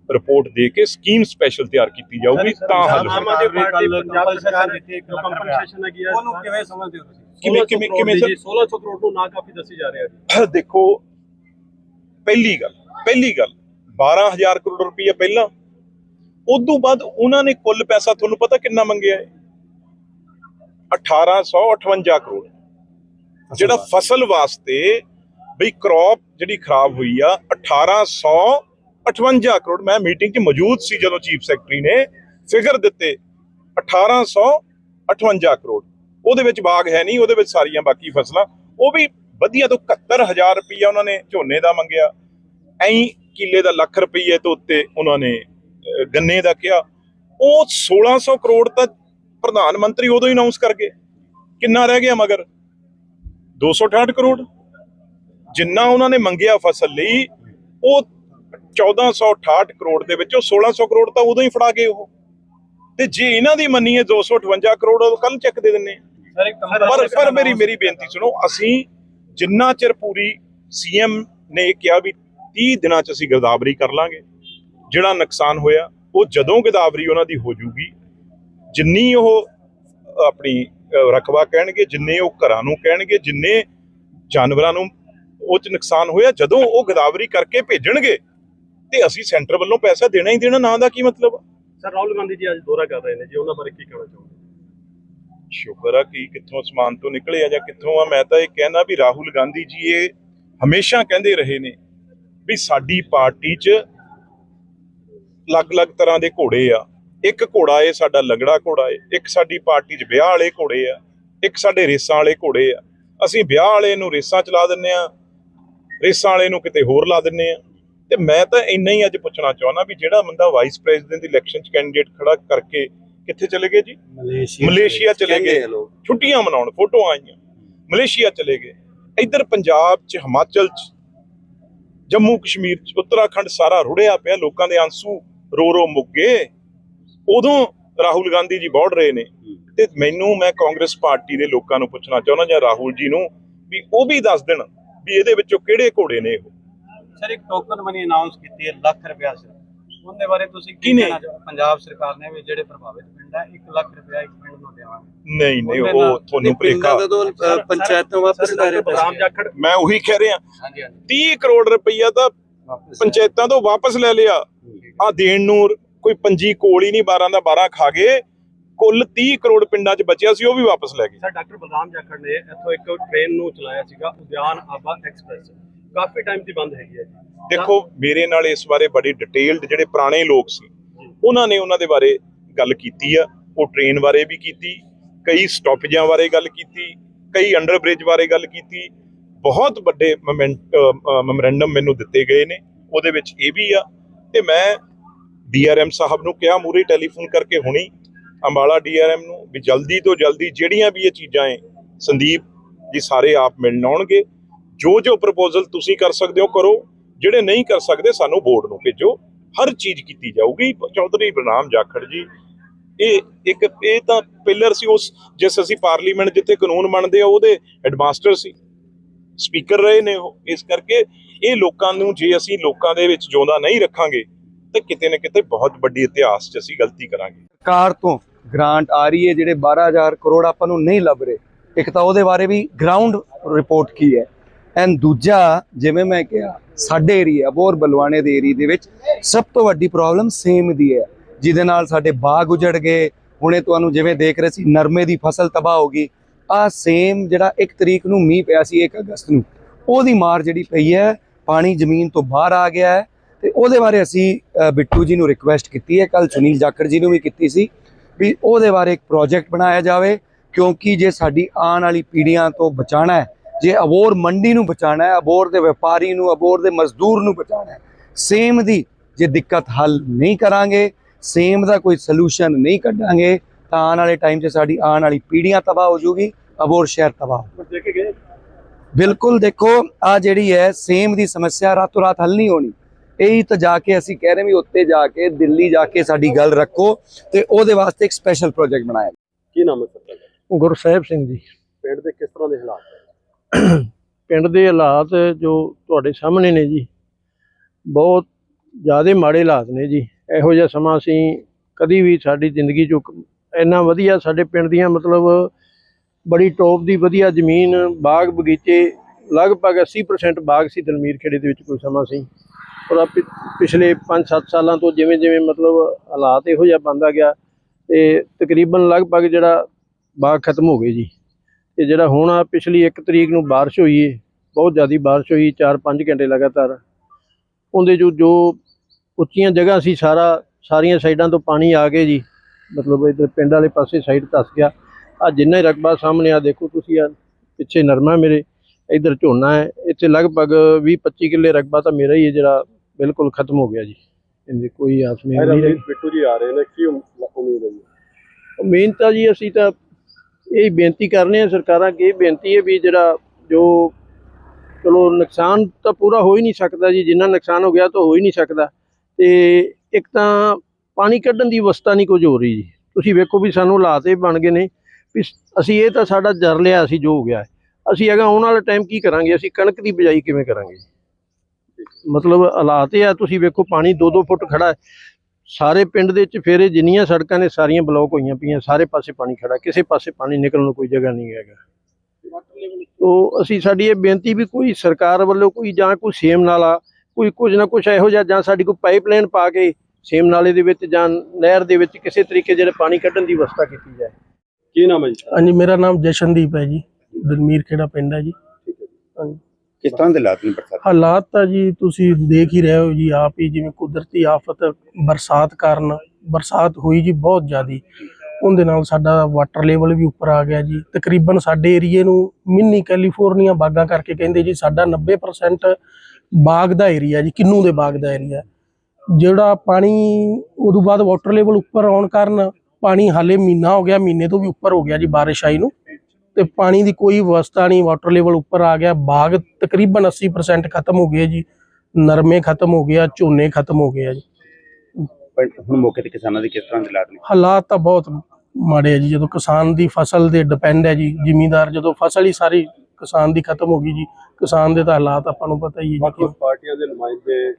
Speaker 2: ਰਿਪੋਰਟ ਦੇ ਕੇ ਸਕੀਮ ਸਪੈਸ਼ਲ ਤਿਆਰ ਕੀਤੀ ਜਾਊਗੀ ਤਾਂ ਹੱਲ
Speaker 1: ਆਮ
Speaker 3: ਕਿਵੇਂ
Speaker 2: ਕਿਵੇਂ- ਕਿਵੇਂ- ਕਿਵੇਂ ਸਰ?
Speaker 1: 1600 ਕਰੋੜ ਨੂੰ ਨਾ ਕਾਫੀ ਦੱਸੀ ਜਾ ਰਿਹਾ ਜੀ।
Speaker 2: ਦੇਖੋ ਪਹਿਲੀ ਗੱਲ ਪਹਿਲੀ ਗੱਲ 12000 ਕਰੋੜ ਰੁਪਈਆ ਪਹਿਲਾਂ। ਉਦੋਂ ਬਾਅਦ ਉਹਨਾਂ ਨੇ ਕੁੱਲ ਪੈਸਾ ਤੁਹਾਨੂੰ ਪਤਾ ਕਿੰਨਾ ਮੰਗਿਆ ਹੈ? 1858 ਕਰੋੜ। ਜਿਹੜਾ ਫਸਲ ਵਾਸਤੇ ਬਈ ਕ੍ਰੌਪ ਜਿਹੜੀ ਖਰਾਬ ਹੋਈ ਆ 1858 ਕਰੋੜ। ਮੈਂ ਮੀਟਿੰਗ 'ਚ ਮੌਜੂਦ ਸੀ ਜਦੋਂ ਚੀਫ ਸੈਕਟਰੀ ਨੇ ਫਿਗਰ ਦਿੱਤੇ 1858 ਕਰੋੜ। ਉਹਦੇ ਵਿੱਚ ਬਾਗ ਹੈ ਨਹੀਂ, ਉਹਦੇ ਵਿੱਚ ਸਾਰੀਆਂ ਬਾਕੀ ਫਸਲਾਂ। ਉਹ ਵੀ ਵਧੀਆ ਤੋਂ 71000 ਰੁਪਈਆ ਉਹਨਾਂ ਨੇ ਝੋਨੇ ਦਾ ਮੰਗਿਆ। ਐਂ ਕਿੱਲੇ ਦਾ ਲੱਖ ਰੁਪਈਏ ਤੋਂ ਉੱਤੇ ਉਹਨਾਂ ਨੇ ਗੰਨੇ ਦਾ ਕਿਹਾ। ਉਹ 1600 ਕਰੋੜ ਤਾਂ ਪ੍ਰਧਾਨ ਮੰਤਰੀ ਉਦੋਂ ਹੀ ਅਨਾਉਂਸ ਕਰ ਗਏ। ਕਿੰਨਾ ਰਹਿ ਗਿਆ ਮਗਰ? 268 ਕਰੋੜ। ਜਿੰਨਾ ਉਹਨਾਂ ਨੇ ਮੰਗਿਆ ਫਸਲ ਲਈ, ਉਹ 1468 ਕਰੋੜ ਦੇ ਵਿੱਚੋਂ 1600 ਕਰੋੜ ਤਾਂ ਉਦੋਂ ਹੀ ਫੜਾ ਗਏ ਉਹ। ਤੇ ਜੇ ਇਹਨਾਂ ਦੀ ਮੰਨੀਏ 258 ਕਰੋੜ ਉਹ ਕੱਲ ਚੈੱਕ ਦੇ ਦਿੰਨੇ ਆ। ਪਰ ਪਰ ਮੇਰੀ ਮੇਰੀ ਬੇਨਤੀ ਸੁਣੋ ਅਸੀਂ ਜਿੰਨਾ ਚਿਰ ਪੂਰੀ ਸੀਐਮ ਨੇ ਕਿਹਾ ਵੀ 30 ਦਿਨਾਂ ਚ ਅਸੀਂ ਗਿਰਦਾਵਰੀ ਕਰ ਲਾਂਗੇ ਜਿਹੜਾ ਨੁਕਸਾਨ ਹੋਇਆ ਉਹ ਜਦੋਂ ਗਿਰਦਾਵਰੀ ਉਹਨਾਂ ਦੀ ਹੋ ਜੂਗੀ ਜਿੰਨੀ ਉਹ ਆਪਣੀ ਰਕਬਾ ਕਹਿਣਗੇ ਜਿੰਨੇ ਉਹ ਘਰਾਂ ਨੂੰ ਕਹਿਣਗੇ ਜਿੰਨੇ ਜਾਨਵਰਾਂ ਨੂੰ ਉਹ ਚ ਨੁਕਸਾਨ ਹੋਇਆ ਜਦੋਂ ਉਹ ਗਿਰਦਾਵਰੀ ਕਰਕੇ ਭੇਜਣਗੇ ਤੇ ਅਸੀਂ ਸੈਂਟਰ ਵੱਲੋਂ ਪੈਸਾ ਦੇਣਾ ਹੀ ਦੇਣਾ ਨਾ ਦਾ ਕੀ ਮਤਲਬ
Speaker 1: ਸਰ ਰਾਹੁਲ ਗਾਂਧੀ ਜੀ ਅੱਜ ਦੌਰਾ ਕਰ ਰਹੇ ਨੇ ਜੀ ਉਹਨਾਂ ਬਾਰੇ ਕੀ ਕਹਿਣਾ ਚਾਹੋਗੇ?
Speaker 2: ਸ਼ੁਕਰ ਆ ਕਿ ਕਿੱਥੋਂ ਅਸਮਾਨ ਤੋਂ ਨਿਕਲੇ ਆ ਜਾਂ ਕਿੱਥੋਂ ਆ, ਮੈਂ ਤਾਂ ਇਹ ਕਹਿਣਾ ਵੀ ਰਾਹੁਲ ਗਾਂਧੀ ਜੀ ਇਹ ਹਮੇਸ਼ਾ ਕਹਿੰਦੇ ਰਹੇ ਨੇ ਵੀ ਸਾਡੀ ਪਾਰਟੀ 'ਚ ਅਲੱਗ-ਅਲੱਗ ਤਰ੍ਹਾਂ ਦੇ ਘੋੜੇ ਆ। ਇੱਕ ਘੋੜਾ ਏ ਸਾਡਾ ਲੰਗੜਾ ਘੋੜਾ ਏ, ਇੱਕ ਸਾਡੀ ਪਾਰਟੀ 'ਚ ਵਿਆਹ ਵਾਲੇ ਘੋੜੇ ਆ, ਇੱਕ ਸਾਡੇ ਰੇਸਾਂ ਵਾਲੇ ਘੋੜੇ ਆ। ਅਸੀਂ ਵਿਆਹ ਵਾਲੇ ਨੂੰ ਰੇਸਾਂ ਚਲਾ ਦਿੰਨੇ ਆ, ਰੇਸਾਂ ਵਾਲੇ ਨੂੰ ਕਿਤੇ ਹੋਰ ਲਾ ਦਿੰਨੇ ਆ। ਤੇ ਮੈਂ ਤਾਂ ਇੰਨਾ ਹੀ ਅੱਜ ਪੁੱਛਣਾ ਚਾਹੁੰਦਾ ਵੀ ਜਿਹੜਾ ਬੰਦਾ ਵਾਈਸ ਪ੍ਰੈਜ਼ੀਡੈਂਟ ਦੀ ਇਲੈਕਸ਼ਨ 'ਚ ਕੈਂਡੀਡੇਟ ਖੜਾ ਕਰਕੇ ਕਿੱਥੇ ਚਲੇ ਗਏ ਜੀ?
Speaker 1: ਮਲੇਸ਼ੀਆ
Speaker 2: ਮਲੇਸ਼ੀਆ ਚਲੇ ਗਏ ਛੁੱਟੀਆਂ ਮਨਾਉਣ ਫੋਟੋਆਂ ਆਈਆਂ। ਮਲੇਸ਼ੀਆ ਚਲੇ ਗਏ। ਇੱਧਰ ਪੰਜਾਬ 'ਚ ਹਿਮਾਚਲ 'ਚ ਜੰਮੂ ਕਸ਼ਮੀਰ 'ਚ ਉੱਤਰਾਖੰਡ ਸਾਰਾ ਰੁੜਿਆ ਪਿਆ। ਲੋਕਾਂ ਦੇ ਆਂਸੂ ਰੋ ਰੋ ਮੁੱਕ ਗਏ। ਉਦੋਂ ਰਾਹੁਲ ਗਾਂਧੀ ਜੀ ਬੋੜ ਰਹੇ ਨੇ। ਤੇ ਮੈਨੂੰ ਮੈਂ ਕਾਂਗਰਸ ਪਾਰਟੀ ਦੇ ਲੋਕਾਂ ਨੂੰ ਪੁੱਛਣਾ ਚਾਹੁੰਦਾ ਜਾਂ ਰਾਹੁਲ ਜੀ ਨੂੰ ਵੀ ਉਹ ਵੀ ਦੱਸ ਦੇਣ ਵੀ ਇਹਦੇ ਵਿੱਚੋਂ ਕਿਹੜੇ ਘੋੜੇ ਨੇ ਇਹ
Speaker 3: ਸਰ ਇੱਕ ਟੋਕਨ ਮਨੀ ਅਨਾਉਂਸ ਕੀਤੀ ਹੈ ਲੱਖ ਰੁਪਿਆ ਸਿਰ ਉਹਦੇ ਬਾਰੇ ਤੁਸੀਂ ਕੀ
Speaker 2: ਕਿਹਨੇ?
Speaker 3: ਕਹਿਣਾ ਚਾਹੋ ਪੰਜਾਬ ਸਰਕਾਰ ਨੇ ਵੀ ਜਿਹੜੇ ਪ੍ਰਭਾਵਿਤ ਪਿੰਡ ਹੈ 1 ਲੱਖ ਰੁਪਿਆ ਇੱਕ ਪਿੰਡ ਨੂੰ ਦੇਵਾਂਗੇ।
Speaker 2: ਨਹੀਂ ਨਹੀਂ ਉਹ ਤੁਹਾਨੂੰ ਭੁਲੇਖਾ।
Speaker 3: ਸਰ,
Speaker 4: ਪੰਚਾਇਤਾਂ ਵਾਪਸ ਲੈ ਰਹੇ
Speaker 1: ਜਾਖੜ
Speaker 2: ਮੈਂ ਉਹੀ ਕਹਿ ਰਿਹਾ।
Speaker 3: ਹਾਂਜੀ ਹਾਂਜੀ।
Speaker 2: 30 ਕਰੋੜ ਰੁਪਈਆ ਤਾਂ ਪੰਚਾਇਤਾਂ ਤੋਂ ਵਾਪਸ ਲੈ ਲਿਆ। ਆ ਦੇਣ ਨੂੰ ਕੋਈ ਪੰਜੀ ਕੋਲ ਹੀ ਨਹੀਂ 12 ਦਾ 12 ਖਾ ਗਏ। ਕੁੱਲ 30 ਕਰੋੜ ਪਿੰਡਾਂ 'ਚ ਬਚਿਆ ਸੀ ਉਹ ਵੀ ਵਾਪਸ ਲੈ ਗਏ।
Speaker 1: ਸਰ ਡਾਕਟਰ ਬਲਰਾਮ ਜਾਖੜ ਨੇ ਇੱਥੋਂ ਇੱਕ ਟ੍ਰੇਨ ਨੂੰ ਚਲਾਇਆ ਸੀਗਾ ਉਦਿਆਨ ਆਬਾ ਐਕਸਪ੍ਰੈਸ। ਕਾਫੀ ਟਾਈਮ ਦੀ ਬੰਦ ਹੈਗੀ ਹੈ ਜੀ।
Speaker 2: ਦੇਖੋ, ਮੇਰੇ ਨਾਲ ਇਸ ਬਾਰੇ ਬੜੀ ਡਿਟੇਲਡ ਜਿਹੜੇ ਪੁਰਾਣੇ ਲੋਕ ਸੀ, ਉਹਨਾਂ ਨੇ ਉਹਨਾਂ ਦੇ ਬਾਰੇ ਗੱਲ ਕੀਤੀ ਆ। ਉਹ ਟ੍ਰੇਨ ਬਾਰੇ ਵੀ ਕੀਤੀ, ਕਈ ਸਟਾਪੇਜਾਂ ਬਾਰੇ ਗੱਲ ਕੀਤੀ, ਕਈ ਅੰਡਰਬ੍ਰਿਜ ਬਾਰੇ ਗੱਲ ਕੀਤੀ। ਬਹੁਤ ਵੱਡੇ ਮੈਮੋਰੈਂਡਮ ਮੈਨੂੰ ਦਿੱਤੇ ਗਏ ਨੇ, ਉਹਦੇ ਵਿੱਚ ਇਹ ਵੀ ਆ। ਤੇ ਮੈਂ ਡੀਆਰਐਮ ਸਾਹਿਬ ਨੂੰ ਕਿਹਾ ਮੂਰੇ ਟੈਲੀਫੋਨ ਕਰਕੇ ਹੁਣੀ ਅੰਬਾਲਾ ਡੀਆਰਐਮ ਨੂੰ ਵੀ ਜਲਦੀ ਤੋਂ ਜਲਦੀ ਜਿਹੜੀਆਂ ਵੀ ਇਹ ਚੀਜ਼ਾਂ ਏ ਸੰਦੀਪ ਜੀ ਸਾਰੇ ਆਪ ਮਿਲਣ ਆਉਣਗੇ। ਜੋ ਜੋ ਪ੍ਰਪੋਜ਼ਲ ਤੁਸੀਂ ਕਰ ਸਕਦੇ ਹੋ ਕਰੋ, ਜਿਹੜੇ ਨਹੀਂ ਕਰ ਸਕਦੇ ਸਾਨੂੰ ਬੋਰਡ ਨੂੰ ਭੇਜੋ। ਹਰ ਚੀਜ਼ ਕੀਤੀ ਜਾਊਗੀ। ਚੌਧਰੀ ਬਨਾਮ ਜਾਖੜ ਜੀ, ਇਹ ਇੱਕ, ਇਹ ਤਾਂ ਪਿਲਰ ਸੀ ਉਸ, ਜਿਸ ਅਸੀਂ ਪਾਰਲੀਮੈਂਟ ਜਿੱਥੇ ਕਾਨੂੰਨ ਬਣਦੇ ਆ, ਉਹਦੇ ਹੈਡਮਾਸਟਰ ਸੀ। ਸਪੀਕਰ ਰਹੇ ਨੇ ਉਹ। ਇਸ ਕਰਕੇ ਇਹ ਲੋਕਾਂ ਨੂੰ ਜੇ ਅਸੀਂ ਲੋਕਾਂ ਦੇ ਵਿੱਚ ਜਿਉਂਦਾ ਨਹੀਂ ਰੱਖਾਂਗੇ, ਤਾਂ ਕਿਤੇ ਨਾ ਕਿਤੇ ਬਹੁਤ ਵੱਡੀ ਇਤਿਹਾਸ 'ਚ ਅਸੀਂ ਗਲਤੀ ਕਰਾਂਗੇ।
Speaker 4: ਸਰਕਾਰ ਤੋਂ ਗ੍ਰਾਂਟ ਆ ਰਹੀ ਹੈ, ਜਿਹੜੇ 12000 ਕਰੋੜ ਆਪਾਂ ਨੂੰ ਨਹੀਂ ਲੱਭ ਰਹੇ। ਇੱਕ ਤਾਂ ਉਹਦੇ ਬਾਰੇ ਵੀ ਗਰਾਊਂਡ ਰਿਪੋਰਟ ਕੀ ਹੈ? ਐਂਡ ਦੂਜਾ, ਜਿਵੇਂ ਮੈਂ ਕਿਹਾ, ਸਾਡੇ ਏਰੀਆ ਬੋਰ ਬਲਵਾਣੇ ਦੇ ਏਰੀਆ ਦੇ ਵਿੱਚ ਸਭ ਤੋਂ ਵੱਡੀ ਪ੍ਰੋਬਲਮ ਸੇਮ ਦੀ ਹੈ। ਜਿਹਦੇ ਨਾਲ ਸਾਡੇ ਬਾਗ ਉਜੜ ਗਏ। ਹੁਣੇ ਤੁਹਾਨੂੰ ਜਿਵੇਂ ਦੇਖ ਰਹੇ ਸੀ, ਨਰਮੇ ਦੀ ਫਸਲ ਤਬਾਹ ਹੋ ਗਈ। ਆ ਸੇਮ ਜਿਹੜਾ 1 ਤਰੀਕ ਨੂੰ ਮੀਂਹ ਪਿਆ ਸੀ 1 ਅਗਸਤ ਨੂੰ, ਉਹਦੀ ਮਾਰ ਜਿਹੜੀ ਪਈ ਹੈ, ਪਾਣੀ ਜ਼ਮੀਨ ਤੋਂ ਬਾਹਰ ਆ ਗਿਆ ਹੈ। ਤੇ ਉਹਦੇ ਬਾਰੇ ਅਸੀਂ ਬਿੱਟੂ ਜੀ ਨੂੰ ਰਿਕੁਐਸਟ ਕੀਤੀ ਹੈ ਕੱਲ ਸੁਨੀਲ ਜਾਖੜ ਜੀ ਨੂੰ ਵੀ ਕੀਤੀ ਸੀ, ਵੀ ਉਹਦੇ ਬਾਰੇ ਇੱਕ ਪ੍ਰੋਜੈਕਟ ਬਣਾਇਆ ਜਾਵੇ, ਕਿਉਂਕਿ ਜੇ ਸਾਡੀ ਆਉਣ ਵਾਲੀ ਪੀੜ੍ਹੀਆਂ ਤੋਂ ਬਚਾਣਾ ਹੈ ਜੇ ਅਬੋਰ ਮੰਡੀ ਨੂੰ ਬਚਾਣਾ ਹੈ ਅਬੋਰ ਦੇ ਵਪਾਰੀ ਨੂੰ ਅਬੋਰ ਦੇ ਮਜ਼ਦੂਰ ਨੂੰ ਬਚਾਣਾ ਹੈ ਸੇਮ ਦੀ ਜੇ ਦਿੱਕਤ ਹੱਲ ਨਹੀਂ ਕਰਾਂਗੇ ਸੇਮ ਦਾ ਕੋਈ ਸੋਲੂਸ਼ਨ ਨਹੀਂ ਕੱਢਾਂਗੇ ਤਾਂ ਆਉਣ ਵਾਲੇ ਟਾਈਮ 'ਚ ਸਾਡੀ ਆਉਣ ਵਾਲੀ ਪੀੜ੍ਹੀਆਂ ਤਬਾਹ ਹੋ ਜੂਗੀ ਅਬੋਰ ਸ਼ਹਿਰ ਤਬਾਹ ਬਿਲਕੁਲ ਦੇਖੋ ਆ ਜਿਹੜੀ ਹੈ ਸੇਮ ਦੀ ਸਮੱਸਿਆ ਰਾਤੋਂ ਰਾਤ ਹੱਲ ਨਹੀਂ ਹੋਣੀ। ਇਹੀ ਤਾਂ ਜਾ ਕੇ ਅਸੀਂ ਕਹਿ ਰਹੇ ਵੀ ਉੱਤੇ ਜਾ ਕੇ ਦਿੱਲੀ ਜਾ ਕੇ ਸਾਡੀ ਗੱਲ ਰੱਖੋ ਤੇ ਉਹਦੇ ਵਾਸਤੇ ਇੱਕ ਸਪੈਸ਼ਲ ਪ੍ਰੋਜੈਕਟ ਬਣਾਇਆ
Speaker 1: ਕੀ ਨਾਮ ਹੈ ਸਰ
Speaker 5: ਗੁਰਸਾਹਿਬ ਸਿੰਘ ਜੀ।
Speaker 1: ਪਿੰਡ ਦੇ ਕਿਸ ਤਰ੍ਹਾਂ ਦੇ ਹਾਲਾਤ ਹੈ
Speaker 5: ਪਿੰਡ ਦੇ ਹਾਲਾਤ ਜੋ ਤੁਹਾਡੇ ਸਾਹਮਣੇ ਨੇ ਜੀ, ਬਹੁਤ ਜ਼ਿਆਦਾ ਮਾੜੇ ਹਾਲਾਤ ਨੇ ਜੀ। ਇਹੋ ਜਿਹਾ ਸਮਾਂ ਅਸੀਂ ਕਦੀ ਵੀ ਸਾਡੀ ਜ਼ਿੰਦਗੀ 'ਚ ਇੰਨਾ ਵਧੀਆ ਸਾਡੇ ਪਿੰਡ ਦੀਆਂ ਮਤਲਬ ਬੜੀ ਟੌਪ ਦੀ ਵਧੀਆ ਜ਼ਮੀਨ, ਬਾਗ ਬਗੀਚੇ, ਲਗਭਗ 80% ਬਾਗ ਸੀ ਦਲਮੀਰ ਖੇੜੇ ਦੇ ਵਿੱਚ ਕੋਈ ਸਮਾਂ ਸੀ। ਪਰ ਪਿ- ਪਿਛਲੇ 5-7 ਸਾਲਾਂ ਤੋਂ ਜਿਵੇਂ ਜਿਵੇਂ ਮਤਲਬ ਹਾਲਾਤ ਇਹੋ ਜਿਹਾ ਬਣਦਾ ਗਿਆ ਤੇ ਤਕਰੀਬਨ ਲਗਭਗ ਜਿਹੜਾ ਬਾਗ ਖਤਮ ਹੋ ਗਏ ਜੀ। ਤੇ ਜਿਹੜਾ ਹੁਣ ਆ ਪਿਛਲੀ 1 ਤਰੀਕ ਨੂੰ ਬਾਰਿਸ਼ ਹੋਈ ਏ ਬਹੁਤ ਜ਼ਿਆਦੀ ਬਾਰਿਸ਼ ਹੋਈ 4-5 ਘੰਟੇ ਲਗਾਤਾਰ। ਉਹਦੇ ਜੋ ਜੋ ਉੱਚੀਆਂ ਜਗ੍ਹਾ ਸੀ ਸਾਰਾ ਸਾਰੀਆਂ ਸਾਈਡਾਂ ਤੋਂ ਪਾਣੀ ਆ ਗਏ ਜੀ। ਮਤਲਬ ਇਧਰ ਪਿੰਡ ਵਾਲੇ ਪਾਸੇ ਸਾਈਡ ਧੱਸ ਗਿਆ। ਆ ਜਿੰਨਾ ਹੀ ਰਕਬਾ ਸਾਹਮਣੇ ਆ ਦੇਖੋ ਤੁਸੀਂ ਆ ਪਿੱਛੇ ਨਰਮਾ ਮੇਰੇ ਇਧਰ ਝੋਨਾ ਹੈ। ਇੱਥੇ ਲਗਭਗ 20-25 ਕਿੱਲੇ ਰਕਬਾ ਤਾਂ ਮੇਰਾ ਹੀ ਹੈ ਜਿਹੜਾ ਬਿਲਕੁਲ ਖਤਮ ਹੋ ਗਿਆ ਜੀ। ਇਹਦੀ ਕੋਈ ਆਸ ਨਹੀਂ ਰਹੀ।
Speaker 1: ਬਿੱਟੂ ਜੀ ਆ ਰਹੇ ਨੇ ਕੀ ਉਮ- ਉਮੀਦ ਹੈ ਜੀ?
Speaker 5: ਮੇਨ ਤਾਂ ਜੀ ਅਸੀਂ ਤਾਂ ਇਹ ਬੇਨਤੀ ਕਰਨੇ ਆ ਸਰਕਾਰਾਂ ਅੱਗੇ ਇਹ ਬੇਨਤੀ ਹੈ ਵੀ ਜਿਹੜਾ ਜੋ ਚਲੋ ਨੁਕਸਾਨ ਤਾਂ ਪੂਰਾ ਹੋ ਹੀ ਨਹੀਂ ਸਕਦਾ ਜੀ, ਜਿੰਨਾ ਨੁਕਸਾਨ ਹੋ ਗਿਆ ਤਾਂ ਹੋ ਹੀ ਨਹੀਂ ਸਕਦਾ। ਤੇ ਇੱਕ ਤਾਂ ਪਾਣੀ ਕੱਢਣ ਦੀ ਅਵਸਥਾ ਨਹੀਂ ਕੁਝ ਹੋ ਰਹੀ ਜੀ। ਤੁਸੀਂ ਵੇਖੋ ਵੀ ਸਾਨੂੰ ਹਾਲਾਤ ਇਹ ਬਣ ਗਏ ਨੇ ਵੀ ਅਸੀਂ ਇਹ ਤਾਂ ਸਾਡਾ ਜਰ ਲਿਆ, ਅਸੀਂ ਜੋ ਹੋ ਗਿਆ ਹੈ। ਅਸੀਂ ਅਗਾ ਆਉਣ ਵਾਲਾ ਟਾਈਮ ਕੀ ਕਰਾਂਗੇ? ਅਸੀਂ ਕਣਕ ਦੀ ਬਿਜਾਈ ਕਿਵੇਂ ਕਰਾਂਗੇ ਮਤਲਬ ਹਾਲਾਤ ਇਹ ਆ, ਤੁਸੀਂ ਵੇਖੋ ਪਾਣੀ 2-2 ਫੁੱਟ ਖੜਾ ਹੈ। ਸਾਰੇ ਪਿੰਡ ਦੇ ਵਿੱਚ ਫੇਰੇ ਜਿੰਨੀਆਂ ਸੜਕਾਂ ਨੇ ਸਾਰੀਆਂ ਬਲੌਕ ਹੋਈਆਂ ਪਈਆਂ ਸਾਰੇ ਪਾਸੇ ਪਾਣੀ ਖੜਾ ਕਿਸੇ ਪਾਸੇ ਪਾਣੀ ਨਿਕਲਣ ਨੂੰ ਕੋਈ ਜਗ੍ਹਾ ਨਹੀਂ ਹੈਗਾ। ਤੋ ਅਸੀਂ ਸਾਡੀ ਇਹ ਬੇਨਤੀ ਵੀ ਕੋਈ ਸਰਕਾਰ ਵੱਲੋਂ ਕੋਈ ਜਾਂ ਕੋਈ ਸੇਮ ਨਾਲਾ ਕੋਈ ਕੁਝ ਨਾ ਕੁਝ ਇਹੋ ਜਿਹਾ ਜਾਂ ਸਾਡੀ ਕੋਈ ਪਾਈਪਲਾਈਨ ਪਾ ਕੇ ਸੇਮ ਨਾਲੇ ਦੇ ਵਿੱਚ ਜਾਂ ਨਹਿਰ ਦੇ ਵਿੱਚ ਕਿਸੇ ਤਰੀਕੇ ਜਿਹੜੇ ਪਾਣੀ ਕੱਢਣ ਦੀ ਵਿਵਸਥਾ ਕੀਤੀ ਜਾਏ।
Speaker 1: ਕੀ ਨਾਮ ਹੈ ਜੀ?
Speaker 6: ਹਾਂਜੀ ਮੇਰਾ ਨਾਮ ਜਸ਼ਨਦੀਪ ਹੈ ਜੀ ਦਲਮੀਰ ਖੇੜਾ ਪਿੰਡ ਹੈ ਜੀ।
Speaker 7: ਕਿਸ ਤਰ੍ਹਾਂ ਦੇ ਹਾਲਾਤ ਨੇ ਬਰਸਾਤ
Speaker 6: ਹਾਲਾਤ ਤਾਂ ਜੀ ਤੁਸੀਂ ਦੇਖ ਹੀ ਰਹੇ ਹੋ ਜੀ, ਆਪ ਹੀ ਜਿਵੇਂ ਕੁਦਰਤੀ ਆਫਤ ਬਰਸਾਤ ਕਾਰਨ ਬਰਸਾਤ ਹੋਈ ਜੀ ਬਹੁਤ ਜ਼ਿਆਦੀ। ਉਹਦੇ ਨਾਲ ਸਾਡਾ ਵਾਟਰ ਲੈਵਲ ਵੀ ਉੱਪਰ ਆ ਗਿਆ ਜੀ। ਤਕਰੀਬਨ ਸਾਡੇ ਏਰੀਏ ਨੂੰ ਮਿੰਨੀ ਕੈਲੀਫੋਰਨੀਆ ਬਾਗਾਂ ਕਰਕੇ ਕਹਿੰਦੇ ਜੀ, ਸਾਡਾ 90% ਬਾਗ ਦਾ ਏਰੀਆ ਜੀ, ਕਿੰਨੂ ਦੇ ਬਾਗ ਦਾ ਏਰੀਆ। ਜਿਹੜਾ ਪਾਣੀ ਉਦੋਂ ਬਾਅਦ ਵਾਟਰ ਲੈਵਲ ਉੱਪਰ ਆਉਣ ਕਾਰਨ ਪਾਣੀ ਹਾਲੇ ਮਹੀਨਾ ਹੋ ਗਿਆ, ਮਹੀਨੇ ਤੋਂ ਵੀ ਉੱਪਰ ਹੋ ਗਿਆ ਜੀ, ਬਾਰਿਸ਼ ਆਈ ਨੂੰ। ਤੇ ਪਾਣੀ ਦੀ ਕੋਈ ਵਿਵਸਥਾ ਨਹੀਂ ਵਾਟਰ ਲੈਵਲ ਉੱਪਰ ਆ ਗਿਆ ਬਾਗ ਤਕਰੀਬਨ 80% ਖਤਮ ਹੋ ਗਏ ਜੀ ਨਰਮੇ ਖਤਮ ਹੋ ਗਿਆ ਝੋਨੇ ਖਤਮ ਹੋ ਗਏ ਆ ਜੀ।
Speaker 7: ਹੁਣ ਮੌਕੇ ਤੇ ਕਿਸਾਨਾਂ ਦੇ ਕਿਸ ਤਰ੍ਹਾਂ ਦੇ ਹਾਲਾਤ ਨੇ?
Speaker 6: ਹਾਲਾਤ ਤਾਂ ਬਹੁਤ ਮਾੜੇ ਆ ਜੀ ਜਦੋਂ ਕਿਸਾਨ ਦੀ ਫਸਲ ਦੇ ਡਿਪੈਂਡ ਹੈ ਜੀ ਜ਼ਿਮੀਂਦਾਰ ਜਦੋਂ ਫਸਲ ਹੀ ਸਾਰੀ ਕਿਸਾਨ ਦੀ ਖਤਮ ਹੋ ਗਈ ਜੀ ਕਿਸਾਨ ਦੇ ਤਾਂ ਹਾਲਾਤ ਆਪਾਂ ਨੂੰ ਪਤਾ ਹੀ ਹੈ ਜੀ
Speaker 1: ਪਾਰਟੀਆਂ ਦੇ ਨੁਮਾਇੰਦੇ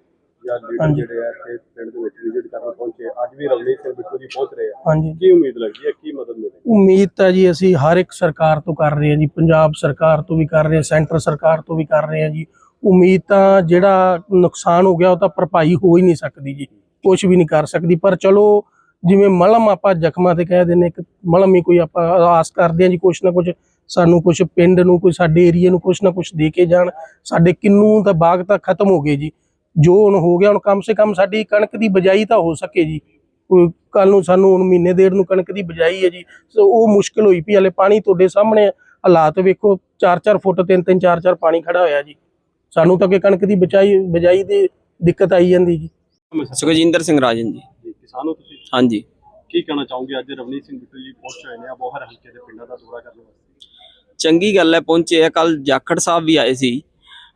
Speaker 1: ਜਾਂ ਲੀਡਰ
Speaker 6: ਹਾਂਜੀ।
Speaker 1: ਜਿਹੜੇ ਆ ਇੱਥੇ ਪਿੰਡ ਦੇ ਵਿੱਚ ਵਿਜ਼ਿਟ ਕਰਨ ਪਹੁੰਚੇ। ਅੱਜ ਵੀ ਰਵਨੀਤ ਸਿੰਘ ਬਿੱਟੂ ਜੀ ਪਹੁੰਚ ਰਹੇ ਆ।
Speaker 6: ਹਾਂਜੀ।
Speaker 1: ਕੀ ਉਮੀਦ ਲੱਗਦੀ ਹੈ? ਕੀ ਮਦਦ ਮਿਲੇਗੀ?
Speaker 6: ਉਮੀਦ ਤਾਂ ਜੀ ਅਸੀਂ ਹਰ ਇੱਕ ਸਰਕਾਰ ਤੋਂ ਕਰ ਰਹੇ ਹਾਂ ਜੀ। ਪੰਜਾਬ ਸਰਕਾਰ ਤੋਂ ਵੀ ਕਰ ਰਹੇ ਹਾਂ ਸੈਂਟਰ ਸਰਕਾਰ ਤੋਂ ਵੀ ਕਰ ਰਹੇ ਹਾਂ ਜੀ। ਉਮੀਦ ਤਾਂ ਜਿਹੜਾ ਨੁਕਸਾਨ ਹੋ ਗਿਆ ਉਹ ਤਾਂ ਭਰਪਾਈ ਹੋ ਹੀ ਨਹੀਂ ਸਕਦੀ ਜੀ। ਕੁਝ ਵੀ ਨਹੀਂ ਕਰ ਸਕਦੀ। ਪਰ ਚਲੋ ਜਿਵੇਂ ਮਲਮ ਆਪਾਂ ਜ਼ਖਮਾਂ ਤੇ ਕਹਿ ਦਿੰਦੇ ਇੱਕ ਮਲਮ ਹੀ ਕੋਈ ਆਪਾਂ ਆਸ ਕਰਦੇ ਹਾਂ ਜੀ ਕੁਛ ਨਾ ਕੁਛ ਸਾਨੂੰ ਕੁਛ ਪਿੰਡ ਨੂੰ ਕੋਈ ਸਾਡੇ ਏਰੀਆ ਨੂੰ ਕੁਛ ਨਾ ਕੁਛ ਦੇ ਕੇ ਜਾਣ। ਸਾਡੇ ਕਿੰਨੂ ਦਾ ਬਾਗ ਤਾਂ ਖਤਮ ਹੋ ਗਏ ਜੀ। ਜੋ ਹੁਣ ਹੋ ਗਿਆ ਹੁਣ ਕਮ ਸੇ ਕਮ ਸਾਡੀ ਕਣਕ ਦੀ ਬਜਾਈ ਤਾਂ ਹੋ ਸਕੇ ਜੀ। ਕੱਲ ਨੂੰ ਸਾਨੂੰ ਹੁਣ ਮਹੀਨੇ ਡੇਢ ਨੂੰ ਕਣਕ ਦੀ ਬਜਾਈ ਹੈ ਜੀ। ਸੋ ਉਹ ਮੁਸ਼ਕਲ ਹੋਈ ਪਈ ਹਲੇ ਪਾਣੀ ਤੁਹਾਡੇ ਸਾਹਮਣੇ। ਹਾਲਾਤ ਵੇਖੋ 4-4 ਫੁੱਟ 3-3 4-4 ਪਾਣੀ ਖੜਾ ਹੋਇਆ ਜੀ। ਸਾਨੂੰ ਤਾਂ ਕਿ ਕਣਕ ਦੀ ਬਚਾਈ ਬਜਾਈ ਦੀ ਦਿੱਕਤ ਆਈ ਜਾਂਦੀ ਜੀ।
Speaker 8: ਸੁਖਜਿੰਦਰ ਸਿੰਘ ਰਾਜਨ ਜੀ।
Speaker 1: ਜੀ ਕਿਸਾਨ ਹੋ ਤੁਸੀਂ?
Speaker 8: ਹਾਂਜੀ।
Speaker 1: ਕੀ ਕਹਿਣਾ ਚਾਹੋਗੇ? ਅੱਜ ਰਵਨੀਤ ਸਿੰਘ ਬਿੱਟੂ ਜੀ ਪਹੁੰਚ ਹੋਏ ਨੇ ਆ ਬੋਹਰ ਹਲਕੇ ਦੇ ਪਿੰਡਾਂ ਦਾ ਦੌਰਾ ਕਰਨ ਵਾਸਤੇ।
Speaker 8: ਚੰਗੀ ਗੱਲ ਹੈ ਪਹੁੰਚੇ ਆ। ਕੱਲ ਜਾਖੜ ਸਾਹਿਬ ਵੀ ਆਏ ਸੀ।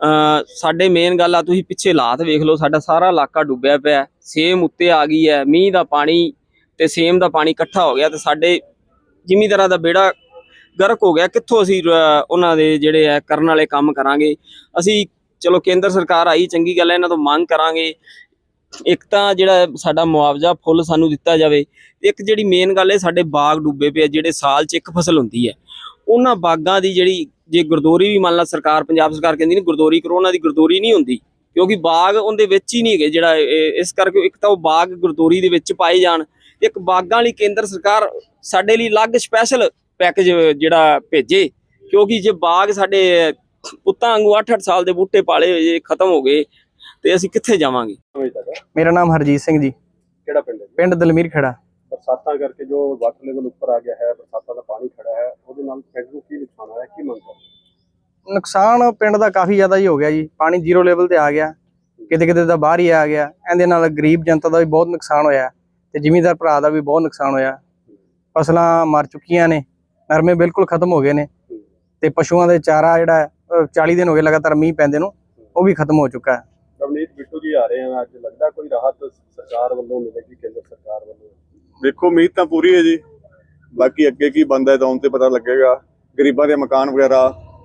Speaker 8: ਸਾਡੇ ਮੇਨ ਗੱਲ ਆ, ਤੁਸੀਂ ਪਿੱਛੇ ਹਾਲਾਤ ਵੇਖ ਲਓ, ਸਾਡਾ ਸਾਰਾ ਇਲਾਕਾ ਡੁੱਬਿਆ ਪਿਆ ਸੇਮ ਉੱਤੇ ਆ ਗਈ ਹੈ, ਮੀਂਹ ਦਾ ਪਾਣੀ ਤੇ ਸੇਮ ਦਾ ਪਾਣੀ ਇਕੱਠਾ ਹੋ ਗਿਆ ਤੇ ਸਾਡੇ ਜ਼ਿਮੀਂਦਾਰਾਂ ਦਾ ਬੇੜਾ ਗਰਕ ਹੋ ਗਿਆ। ਕਿੱਥੋਂ ਅਸੀਂ ਉਹਨਾਂ ਦੇ ਜਿਹੜੇ ਹੈ, ਕਰਨ ਵਾਲੇ ਕੰਮ ਕਰਾਂਗੇ? ਅਸੀਂ ਚਲੋ ਕੇਂਦਰ ਸਰਕਾਰ ਆਈ, ਚੰਗੀ ਗੱਲ ਹੈ, ਇਹਨਾਂ ਤੋਂ ਮੰਗ ਕਰਾਂਗੇ। ਇੱਕ ਤਾਂ ਜਿਹੜਾ ਸਾਡਾ ਮੁਆਵਜ਼ਾ ਫੁੱਲ ਸਾਨੂੰ ਦਿੱਤਾ ਜਾਵੇ। ਇੱਕ ਜਿਹੜੀ ਮੇਨ ਗੱਲ ਹੈ, ਸਾਡੇ ਬਾਗ ਡੁੱਬੇ ਪਏ ਜਿਹੜੇ ਸਾਲ 'ਚ ਇੱਕ ਫਸਲ ਹੁੰਦੀ ਹੈ। ਉਹਨਾਂ ਬਾਗਾਂ ਦੀ ਜਿਹੜੀ ਜੇ ਗਰਦੋਰੀ ਵੀ ਮੰਨ ਲਾ ਸਰਕਾਰ ਪੰਜਾਬ ਸਰਕਾਰ ਕਹਿੰਦੀ ਨਹੀਂ ਗਰਦੋਰੀ ਕਰੋ ਉਹਨਾਂ ਦੀ ਗਰਦੋਰੀ ਨਹੀਂ ਹੁੰਦੀ ਕਿਉਂਕਿ ਬਾਗ ਉਹਦੇ ਵਿੱਚ ਹੀ ਨਹੀਂ ਹੈਗੇ ਜਿਹੜਾ ਇਸ ਕਰਕੇ ਇੱਕ ਤਾਂ ਉਹ ਬਾਗ ਗਰਦੋਰੀ ਦੇ ਵਿੱਚ ਪਾਏ ਜਾਣ ਇੱਕ ਬਾਗਾਂ ਲਈ ਕੇਂਦਰ ਸਰਕਾਰ ਸਾਡੇ ਲਈ ਅਲੱਗ ਸਪੈਸ਼ਲ ਪੈਕੇਜ ਜਿਹੜਾ ਭੇਜੇ ਕਿਉਂਕਿ ਜੇ ਬਾਗ ਸਾਡੇ ਪੁੱਤਾਂ ਵਾਂਗੂ 8-8 ਸਾਲ ਦੇ ਬੂਟੇ ਪਾਲੇ ਹੋਏ ਜੇ ਖਤਮ ਹੋ ਗਏ ਤੇ ਅਸੀਂ ਕਿੱਥੇ ਜਾਵਾਂਗੇ?
Speaker 3: ਮੇਰਾ ਨਾਮ ਹਰਜੀਤ ਸਿੰਘ ਜੀ।
Speaker 1: ਕਿਹੜਾ ਪਿੰਡ?
Speaker 3: ਪਿੰਡ ਦਲਮੀਰ ਖੜਾ।
Speaker 1: ਬਰਸਾਤਾਂ ਕਰਕੇ ਜੋ ਵਾਟਰ ਲੈਵਲ ਉੱਪਰ ਆ ਗਿਆ ਹੈ ਬਰਸਾਤਾਂ ਦਾ ਪਾਣੀ ਖੜਾ ਹੈ ਉਹਦੇ ਨਾਲ ਪਿੰਡ ਨੂੰ ਕੀ ਨੁਕਸਾਨ ਆਇਆ ਕੀ ਮੰਗ ਕਰ
Speaker 3: ਨੁਕਸਾਨ ਪਿੰਡ ਦਾ ਕਾਫੀ ਜ਼ਿਆਦਾ ਹੀ ਹੋ ਗਿਆ ਜੀ। ਪਾਣੀ ਜ਼ੀਰੋ ਲੈਵਲ ਤੇ ਆ ਗਿਆ। ਕਿਤੇ ਕਿਤੇ ਤਾਂ ਬਾਹਰ ਹੀ ਆ ਗਿਆ। ਇਹਦੇ ਨਾਲ ਗਰੀਬ ਜਨਤਾ ਦਾ ਵੀ ਬਹੁਤ ਨੁਕਸਾਨ ਹੋਇਆ ਤੇ ਜ਼ਿਮੀਂਦਾਰ ਭਰਾ ਦਾ ਵੀ ਬਹੁਤ ਨੁਕਸਾਨ ਹੋਇਆ ਫਸਲਾਂ ਮਰ ਚੁੱਕੀਆਂ ਨੇ। ਨਰਮੇ ਬਿਲਕੁਲ ਖਤਮ ਹੋ ਗਏ ਨੇ। ਤੇ ਪਸ਼ੂਆਂ ਦੇ ਚਾਰਾ ਜਿਹੜਾ ਹੈ, ਅਹ 40 ਦਿਨ ਹੋ ਗਏ ਲਗਾਤਾਰ ਮੀਂਹ ਪੈਂਦੇ ਨੂੰ ਉਹ ਵੀ ਖਤਮ ਹੋ ਚੁੱਕਾ ਹੈ।
Speaker 1: ਰਵਨੀਤ ਬਿੱਟੂ ਜੀ ਆ ਰਹੇ ਹਨ ਅੱਜ ਲੱਗਦਾ ਕੋਈ ਰਾਹਤ ਸਰਕਾਰ ਵੱਲੋਂ ਮਿਲੇਗੀ ਕੇਂਦਰ ਸਰਕਾਰ ਵੱਲੋਂ?
Speaker 9: ਦੇਖੋ, ਉਮੀਦ ਤਾਂ ਪੂਰੀ ਹੈ ਜੀ। ਬਾਕੀ ਅੱਗੇ ਕੀ ਬੰਦਾ ਹੈ ਤਾਂ ਉਹਨ ਤੇ ਪਤਾ ਲੱਗੇਗਾ। ਗਰੀਬਾਂ ਦੇ ਮਕਾਨ ਵਗੈਰਾ,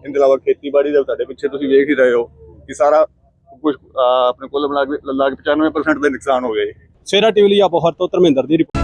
Speaker 9: ਇਹਦੇ ਇਲਾਵਾ ਖੇਤੀਬਾੜੀ ਦੇ ਤੁਹਾਡੇ ਪਿੱਛੇ ਤੁਸੀਂ ਵੇਖ ਹੀ ਰਹੇ ਹੋ ਕਿ ਸਾਰਾ ਕੁਝ ਆਪਣੇ ਕੋਲ ਮਿਲਾ ਕੇ ਲਾ ਕੇ 95% ਦੇ ਨੁਕਸਾਨ ਹੋ ਗਏ।
Speaker 1: ਸੇਰਾ ਟੀਵੀ ਲਈ ਆਪੋ ਹਰ ਤੋਂ ਧਰਮਿੰਦਰ ਦੀ ਰਿਪੋਰਟ